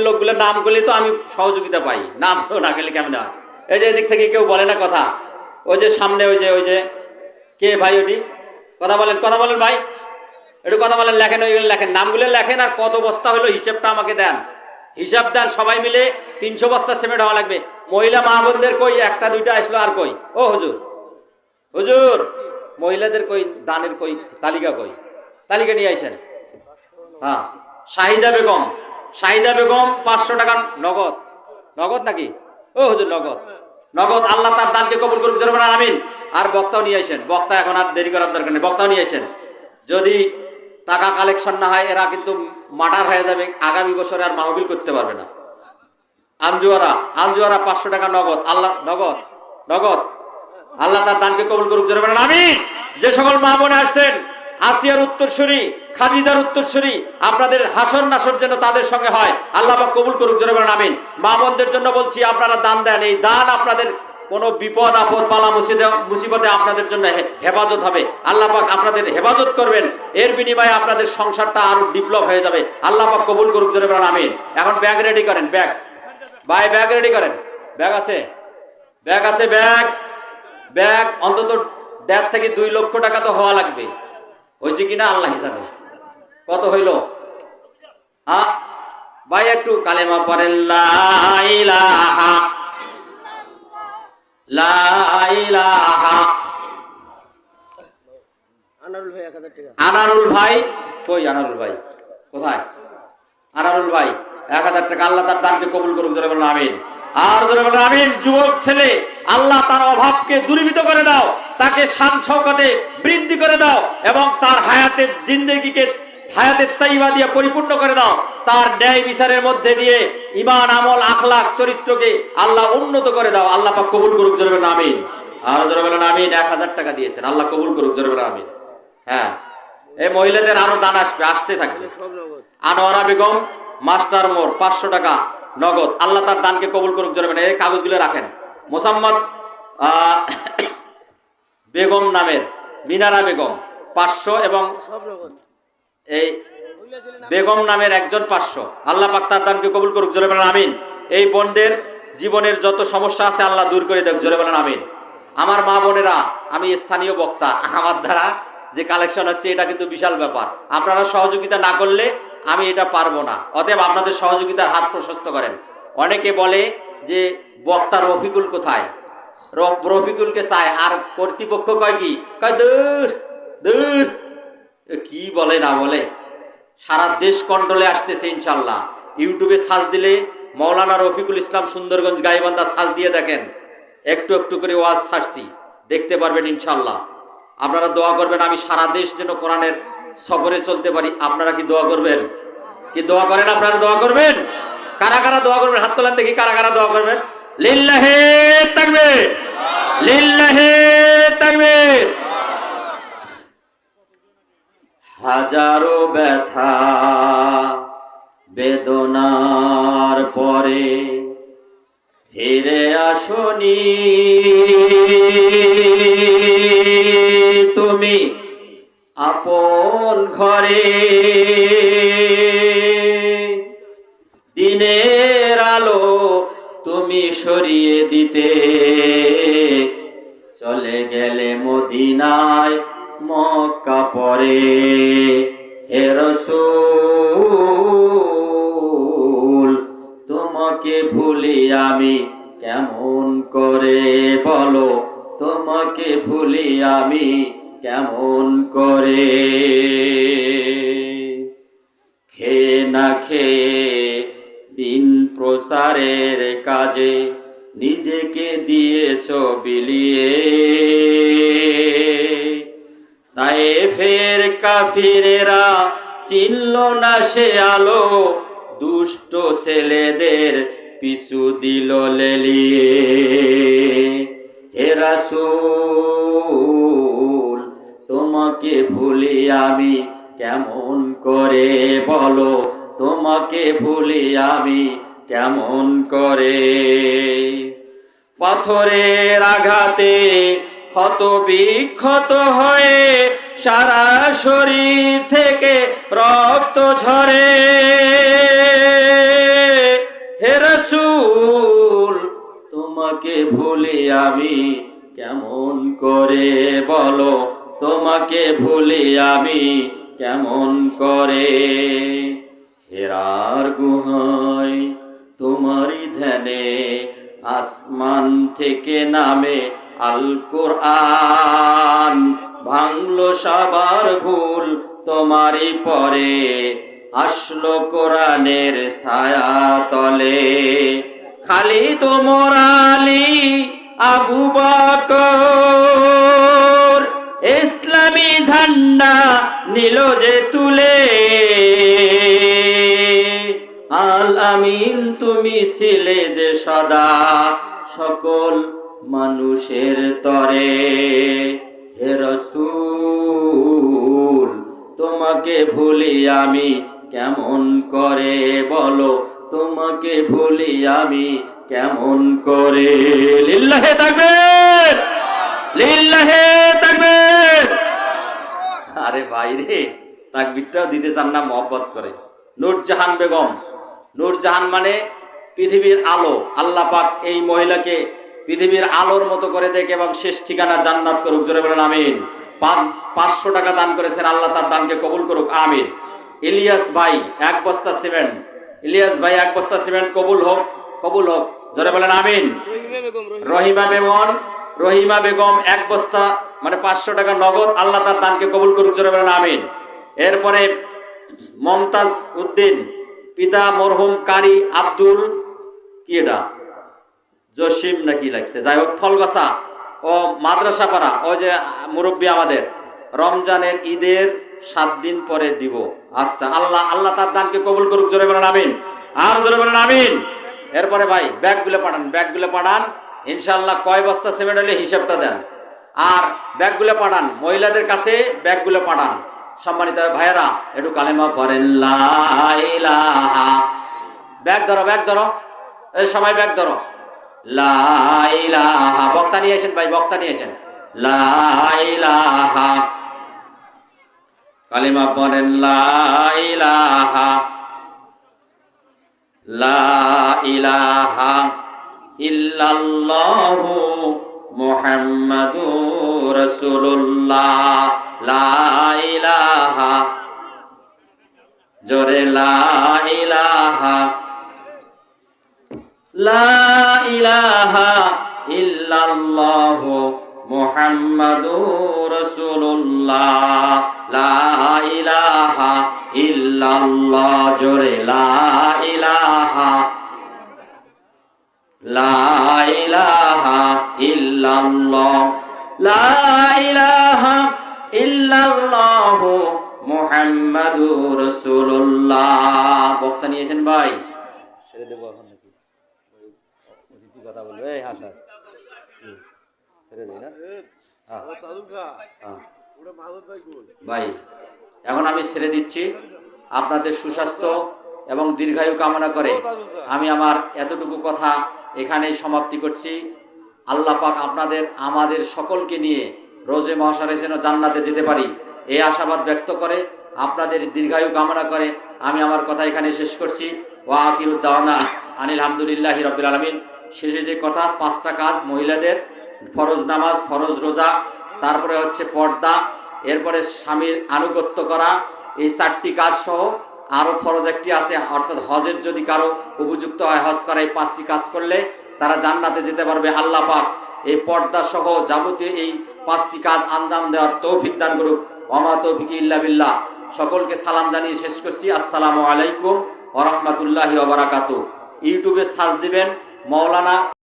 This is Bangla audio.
লোকগুলোর নাম করলে তো আমি সহযোগিতা পাই। নাম তো না গেলে কেমন হয়? এই যে এদিক থেকে কেউ বলে না কথা। ওই যে সামনে ওই যে ওই যে, কে ভাই ওটি? কথা বলেন কথা বলেন ভাই। একটু কথা বলেন, লেখেন ওইগুলো লেখেন। নামগুলো লেখেন আর কত বস্তা হলো হিসেবটা আমাকে দেন। হিসাব দেন সবাই মিলে তিনশো বস্তা সিমেন্ট হওয়া লাগবে। মহিলা মা বোনদের কই? একটা, দুইটা আসলো আর কই? ও হুজুর। হুজুর, মহিলাদের কই? দানের কই? তালিকা কই? তালিকা নিয়ে আইসেন। হ্যাঁ। শাহিদা বেগম। শাহিদা বেগম পাঁচশো টাকা নগদ। নগদ নাকি? ও হুজুর, নগদ। নগদ, আল্লাহ তার দানকে কবুল করুক জরবেন আমিন। আর বক্তাও নিয়ে আইসেন। বক্তা এখন আর দেরি করার দরকার নেই। বক্তাও নিয়ে আইসেন। যদি টাকা কালেকশন না হয়, এরা কিন্তু মার্ডার হয়ে যাবে, আগামী বছরে আর মাহবিল করতে পারবে না। আঞ্জুয়ারা আঞ্জুয়ারা পাঁচশো টাকা নগদ। আল্লাহ, নগদ নগদ। আল্লাহ তার দানকে কবুল করুক, জোরে বলেন, আমিন। যে সকল মা বোনে আসছেন, আসিয়ার উত্তরসূরি খাদিজার উত্তরসূরি, আপনাদের হাসন নাসর যেন তাদের সঙ্গে হয়। আল্লাহ কবুল করুক, জোরে বলেন, আমিন। মা বোনদের জন্য বলছি, আপনারা দান দেন। এই দান আপনাদের কোনো বিপদ, আপদ পালা মুসিদে মুসিবতে আপনাদের জন্য হেফাজত হবে। আল্লাহ পাক আপনাদের হেফাজত করবেন। এর বিনিময়ে আপনাদের সংসারটা আরও ডেভেলপ হয়ে যাবে। আল্লাহ পাক কবুল করুক, জোরে বলেন, আমিন। এখন ব্যাগ রেডি করেন, ব্যাগ। ভাই, ব্যাগ রেডি করেন। ব্যাগ আছে? ব্যাগ আছে, ব্যাগ। ব্যাগ অন্তত দেড় থেকে দুই লক্ষ টাকা তো হওয়া লাগবে। হয়েছে কিনা? আল্লাহ জানে। কত হইল? হ্যাঁ? ভাই একটু কালেমা পড়েন। লা ইলাহা লা ইলাহা। আনারুল ভাই এক হাজার টাকা। আনারুল ভাই? কই আনারুল ভাই? কোথায়? আনারুল ভাই এক হাজার টাকা। আল্লাহ তার দানকে কবুল করুক জোরে বলেন আমিন। আর জোরে বলেন আমিন। যুবক ছেলে আল্লাহ তার অভাবকে দূরীভূত করে দাও। তাকে শান শওকতে বৃদ্ধি করে দাও এবং তার হায়াতের জিন্দগিকে হায়াতের তাইবা দিয়ে পরিপূর্ণ করে দাও। তার ন্যায় বিচারের মধ্যে দিয়ে ইমান আমল আখলাক চরিত্রকে আল্লাহ উন্নত করে দাও। আল্লাহ পাক কবুল করুক আমিন। আর বলেন এক হাজার টাকা দিয়েছেন। আল্লাহ কবুল করুক আমিন। হ্যাঁ। এই মহিলাদের আরও দান আসবে, আসতে থাকবে। আনোয়ারা বেগম, মাস্টার মোর পাঁচশো টাকা নগদ। আল্লাহ তার দানকে কবুল করুক, জোরে এই কাগজগুলো রাখেন। মোসাম্মদ বেগম নামের, মিনারা বেগম, পাঁচশো এবং সব এই বেগম নামের একজন পাঁচশো আল্লাহ পাক তার দানকে কবুল করুক, জোরে বলেন আমিন। এই বোনদের জীবনের যত সমস্যা আছে আল্লাহ দূর করে দেখ, জোরে বলেন আমিন। আমার মা বোনেরা, আমি স্থানীয় বক্তা, আমার দ্বারা যে কালেকশন হচ্ছে, এটা কিন্তু বিশাল ব্যাপার। আপনারা সহযোগিতা না করলে আমি এটা পারব না। অতএব আপনাদের সহযোগিতার হাত প্রশস্ত করেন। অনেকে বলে যে, বক্তা রফিকুল কোথায়? রফিকুলকে চায়। আর কর্তৃপক্ষ কয় কি? কয়, দূর দূর কি বলে না বলে? সারা দেশ কন্ট্রোলে আসতেছে ইনশাল্লাহ। ইউটিউবে সার্চ দিলে মৌলানা রফিকুল ইসলাম সুন্দরগঞ্জ গাইবান্ধা সার্চ দিয়ে দেখেন। একটু একটু করে ওয়াজ ছাড়ছি দেখতে পারবেন ইনশাল্লাহ। আপনারা দোয়া করবেন, আমি সারা দেশ যেন কোরআনের সফরে চলতে পারি। আপনারা কি দোয়া করবেন? কি দোয়া করেন আপনারা দোয়া করবেন? কারা কারা দোয়া করবেন? হাত তোলান দেখি, কারা কারা দোয়া করবেন? লিল্লাহে থাকবে লিল্লাহে থাকবে হাজারো ব্যথা বেদনার পরে। ফিরে আসনি। তুমি আপন ঘরে। দিনের আলো তুমি সরিয়ে দিতে। চলে গেলে মদিনায় মক্কা পরে হে রসূল, তোমাকে ভুলি আমি কেমন করে? বলো, তোমাকে ভুলি আমি কেমন করে? খেয়ে না খেয়ে দিন প্রসারের কাজে নিজেকে দিয়েছ বিলিয়ে। কাফিরেরা চিনল না সে আলো। দুষ্ট ছেলেদের পিছু দিল লেলিয়ে। হেরা তোমাকে ভুলি আমি কেমন করে বলো? তোমাকে ভুলি আমি কেমন করে? পাথরের আঘাতে ক্ষত বিক্ষত হয়ে সারা শরীর থেকে রক্ত ঝরে। হে রসুল, তোমাকে ভুলে আমি কেমন করে বলো? তোমাকে ভুলে আমি কেমন করে? হেরার গুহায় তোমারই ধ্যানে আসমান থেকে নামে আল কোরআন ভাঙলো সবার ভুল, তোমারই পরে আসলো কোরআনের ছায়া তলে খালি তোমর আলী, আবু বকর, ইসলামী ঝান্ডা নিল যে তুলে। আল আমিন, তুমি ছিলে যে সদা সকল মানুষের তরে। রসুল, তোমাকে ভুলি আমি কেমন করে? বলো, তোমাকে ভুলি আমি কেমন করে? লিল্লাহে থাকবে লিল্লাহে থাকবে আরে বাইরে তাকবিরটাও দিতে চান না, মহব্বত করে। নূরজাহান বেগম, নূরজাহান মানে পৃথিবীর আলো। আল্লাহ পাক এই মহিলাকে পৃথিবীর আলোর মতো করে দেখে এবং শেষ ঠিকানা জান্নাত করুক। জোরে বলেন আমিন। পাঁচশো টাকা দান করেছেন আল্লাহ তার দানকে কবুল করুক আমিন। ইলিয়াস ভাই এক বস্তা সিমেন্ট। ইলিয়াস ভাই এক বস্তা সিমেন্ট কবুল হোক কবুল হোক। জোরে বলেন আমিন। রহিমে বেগম রহিম বেগম এক বস্তা মানে পাঁচশো টাকা নগদ আল্লাহ তার দানকে কবুল করুক জোরে বলেন আমিন। এরপরে মমতাজ উদ্দিন পিতা মরহুম কারি আব্দুল কি এটা? জসিম নাকি লাগছে? যাই হোক ফলগাছা ও মাদ্রাসা পাড়া ও যে মুরব্বী আমাদের, রমজানের ঈদের সাত দিন পরে দিব। আচ্ছা আল্লাহ আল্লাহ তার দানকে কবুল করুক, জোরে বলেন আমিন। আর জোরে বলেন আমিন। এরপরে ভাই, ব্যাগগুলো পাঠান ব্যাগগুলো পাঠান। ইনশাল্লাহ কয় বস্তা সিমেন্ট হলে হিসাবটা দেন। আর ব্যাগগুলো পাঠান, মহিলাদের কাছে ব্যাগগুলো পাঠান। সম্মানিত ভাইয়েরা, একটু কালেমা করেন ব্যাগ ধরো ব্যাগ ধরো। এই সবাই ব্যাগ ধরো। লা ইলাহা বক্তা নিয়ে এসেন ভাই, বক্তা নিয়ে এসেন লা ইলাহা কালিমা পড়েন লা ইলাহা লা ইলাহা ইল্লাল্লাহু মুহাম্মাদুর রাসূলুল্লাহ। লা ইলাহা জোরে লা ইলাহা লা ইলাহা ইল্লাল্লাহু মুহাম্মাদুর রাসূলুল্লাহ। লা ইলাহা ইল্লাল্লাহ, জোরে লা ইলাহা। লা ইলাহা ইল্লাল্লাহ। লা ইলাহা ইল্লাল্লাহু মুহাম্মাদুর রাসূলুল্লাহ। বক্তা নিয়েছেন ভাই। ছেড়ে এখন। কথা বলবে? এই হাসা। ছেড়ে দিই না? ভাই এখন আমি ছেড়ে দিচ্ছি। আপনাদের সুস্বাস্থ্য এবং দীর্ঘায়ু কামনা করে আমি আমার এতটুকু কথা এখানেই সমাপ্তি করছি। আল্লাহ পাক আপনাদের আমাদের সকলকে নিয়ে রোজে মহাসারে যেন জান্নাতে যেতে পারি এই আশাবাদ ব্যক্ত করে আপনাদের দীর্ঘায়ু কামনা করে আমি আমার কথা এখানে শেষ করছি। ওয়া আখিরুদ্দাওয়ানা আনিল হামদুলিল্লাহি রবিল আলমিন। শেষে যে কথা, পাঁচটা কাজ, মহিলাদের, ফরজ নামাজ, ফরজ রোজা, তারপরে হচ্ছে পর্দা, এরপরে স্বামীর আনুগত্য করা, এই চারটি কাজ সহ আরও ফরজ একটি আছে, অর্থাৎ হজের যদি কারও উপযুক্ত হয়, হজ করা, এই পাঁচটি কাজ করলে তারা জান্নাতে যেতে পারবে, আল্লাহ পাক। এই পর্দা সহ যাবতীয় এই পাঁচটি কাজ আঞ্জাম দেওয়ার তৌফিক দান করুক। অমা তৌফিক ইল্লা বিল্লাহ। সকলকে সালাম জানিয়ে শেষ করছি। আসসালামু আলাইকুম ওরহমতুল্লাহি ওবরাকাতু ইউটিউবে সার্চ দিবেন মৌলানা